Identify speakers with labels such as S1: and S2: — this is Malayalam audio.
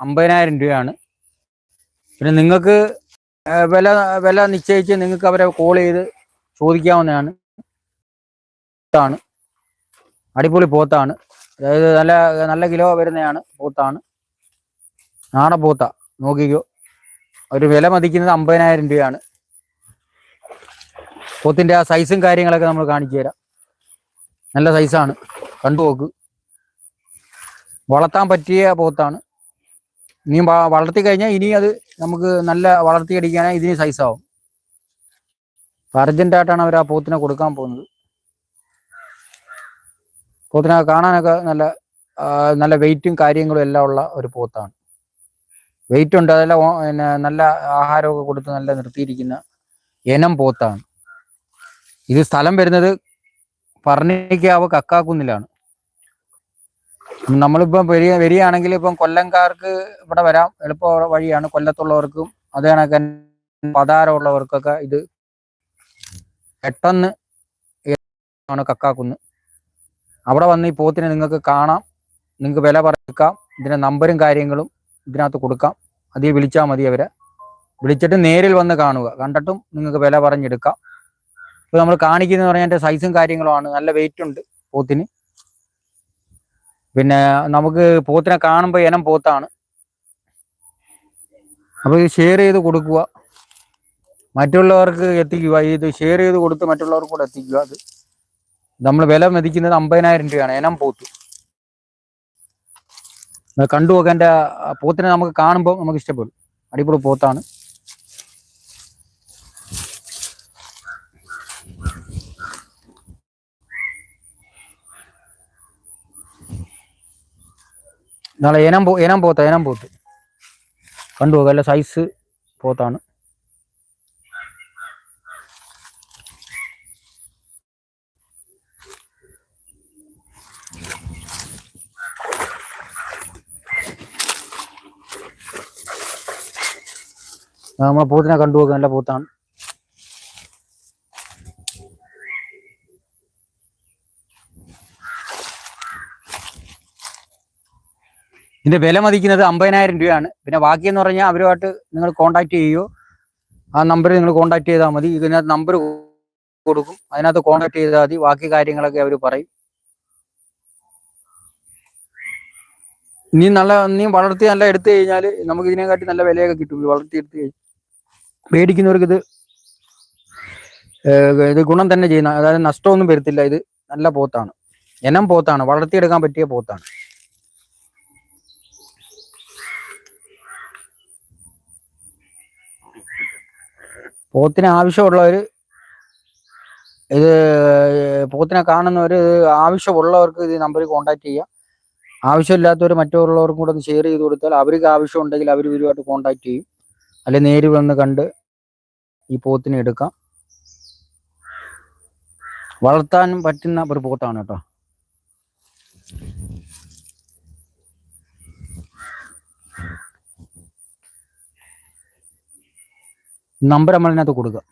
S1: അമ്പതിനായിരം രൂപയാണ്. പിന്നെ നിങ്ങൾക്ക് വില വില നിശ്ചയിച്ച് നിങ്ങൾക്ക് അവരെ കോൾ ചെയ്ത് ചോദിക്കാവുന്നതാണ്. പോത്താണ്. അടിപൊളി പോത്താണ്. അതായത് നല്ല നല്ല കിലോ വരുന്നതാണ് പോത്താണ്. നാടൻ പോത്ത. നോക്കിക്കോ. ഒരു വില മതിക്കുന്നത് അമ്പതിനായിരം രൂപയാണ്. പോത്തിന്റെ ആ സൈസും കാര്യങ്ങളൊക്കെ നമ്മൾ കാണിച്ചു തരാം. നല്ല സൈസാണ് കണ്ടു നോക്ക്. വളർത്താൻ പറ്റിയ പോത്താണ്. ഇനി വ- വളർത്തി കഴിഞ്ഞാൽ ഇനി അത് നമുക്ക് നല്ല വളർത്തിയടിക്കാനായി ഇതിന് സൈസാവും അർജന്റായിട്ടാണ് അവർ ആ പോത്തിനെ കൊടുക്കാൻ പോകുന്നത്. പോത്തിനെ കാണാനൊക്കെ നല്ല നല്ല വെയിറ്റും കാര്യങ്ങളും എല്ലാം ഉള്ള ഒരു പോത്താണ്. വെയിറ്റ് ഉണ്ട് അതെല്ലാം പിന്നെ നല്ല ആഹാരമൊക്കെ കൊടുത്ത് നല്ല നിർത്തിയിരിക്കുന്ന ഇനം പോത്താണ്. ഇത് സ്ഥലം വരുന്നത് പറഞ്ഞിരിക്കാവ് കക്കാക്കുന്നിലാണ്. നമ്മളിപ്പം വരിക വരികയാണെങ്കിൽ ഇപ്പം കൊല്ലംകാർക്ക് ഇവിടെ വരാം. എളുപ്പ വഴിയാണ്. കൊല്ലത്തുള്ളവർക്കും അത് കണക്ക് പതാരമുള്ളവർക്കൊക്കെ ഇത് പെട്ടെന്ന് ആണ് കക്കാക്കുന്ന്. അവിടെ വന്ന് ഈ പോത്തിനെ നിങ്ങൾക്ക് കാണാം. നിങ്ങൾക്ക് വില പറയാം ഇതിന്റെ നമ്പറും കാര്യങ്ങളും ഇതിനകത്ത് കൊടുക്കാം. അതിൽ വിളിച്ചാൽ മതി അവരെ. വിളിച്ചിട്ട് നേരിൽ വന്ന് കാണുക. കണ്ടിട്ടും നിങ്ങൾക്ക് വില പറഞ്ഞെടുക്കാം. ഇപ്പൊ നമ്മൾ കാണിക്കുന്നത് പറഞ്ഞാൽ അതിന്റെ സൈസും കാര്യങ്ങളുമാണ് നല്ല വെയിറ്റ് ഉണ്ട് പോത്തിന്. പിന്നെ നമുക്ക് പോത്തിനെ കാണുമ്പോൾ ഇനം പോത്താണ്. അപ്പോൾ ഇത് ഷെയർ ചെയ്ത് കൊടുക്കുക. മറ്റുള്ളവർക്ക് എത്തിക്കുക. ഇത് ഷെയർ ചെയ്ത് കൊടുത്ത് മറ്റുള്ളവർക്ക് കൂടെ എത്തിക്കുക. അത് നമ്മൾ വില മതിക്കുന്നത് അമ്പതിനായിരം രൂപയാണ്. ഇനം പോത്ത്. കണ്ടു നോക്കാൻ പോത്തിനെ നമുക്ക് കാണുമ്പോൾ നമുക്ക് ഇഷ്ടപ്പെടും. അടിപൊളി പോത്താണ്. നാളെ ഇനം പോ ഇനം പോത്ത ഇനം പോത്ത് കണ്ടു നോക്കാം നല്ല സൈസ് പോത്താണ് ആ, നമ്മളെ പോത്തിനെ കണ്ടു നോക്കാം ഇതിന്റെ വില മതിക്കുന്നത് അമ്പതിനായിരം രൂപയാണ്. പിന്നെ ബാക്കി എന്ന് പറഞ്ഞാൽ അവരുമായിട്ട് നിങ്ങൾ കോണ്ടാക്ട് ചെയ്യുകയോ ആ നമ്പർ നിങ്ങൾ കോണ്ടാക്ട് ചെയ്താൽ മതി. ഇതിനകത്ത് നമ്പർ കൊടുക്കും. അതിനകത്ത് കോണ്ടാക്ട് ചെയ്താൽ മതി. ബാക്കി കാര്യങ്ങളൊക്കെ അവർ പറയും. നീ നല്ല നീ വളർത്തി നല്ല എടുത്തു കഴിഞ്ഞാൽ നമുക്ക് ഇതിനെക്കാട്ടി നല്ല വിലയൊക്കെ കിട്ടും. വളർത്തി എടുത്തു കഴിഞ്ഞാൽ മേടിക്കുന്നവർക്ക് ഇത് ഇത് ഗുണം തന്നെ ചെയ്യുന്ന അതായത് നഷ്ടമൊന്നും വരുത്തില്ല. ഇത് നല്ല പോത്താണ്. എനം പോത്താണ്. വളർത്തിയെടുക്കാൻ പറ്റിയ പോത്താണ്. പോത്തിന് ആവശ്യമുള്ളവർ ഇത് പോത്തിനെ കാണുന്നവർ ആവശ്യമുള്ളവർക്ക് ഇത് നമ്പറിൽ കോൺടാക്ട് ചെയ്യാം. ആവശ്യമില്ലാത്തവർ മറ്റുള്ളവർക്കും കൂടെ ഒന്ന് ഷെയർ ചെയ്ത് കൊടുത്താൽ അവർക്ക് ആവശ്യമുണ്ടെങ്കിൽ അവർ ഇവരുമായിട്ട് കോൺടാക്ട് ചെയ്യും. അല്ലെങ്കിൽ നേരിൽ വന്ന് കണ്ട് ഈ പോത്തിനെ എടുക്കാം. വളർത്താനും പറ്റുന്ന ഒരു പോത്താണ് കേട്ടോ. നമ്പർ നമ്മളതിനകത്ത് കൊടുക്കുക.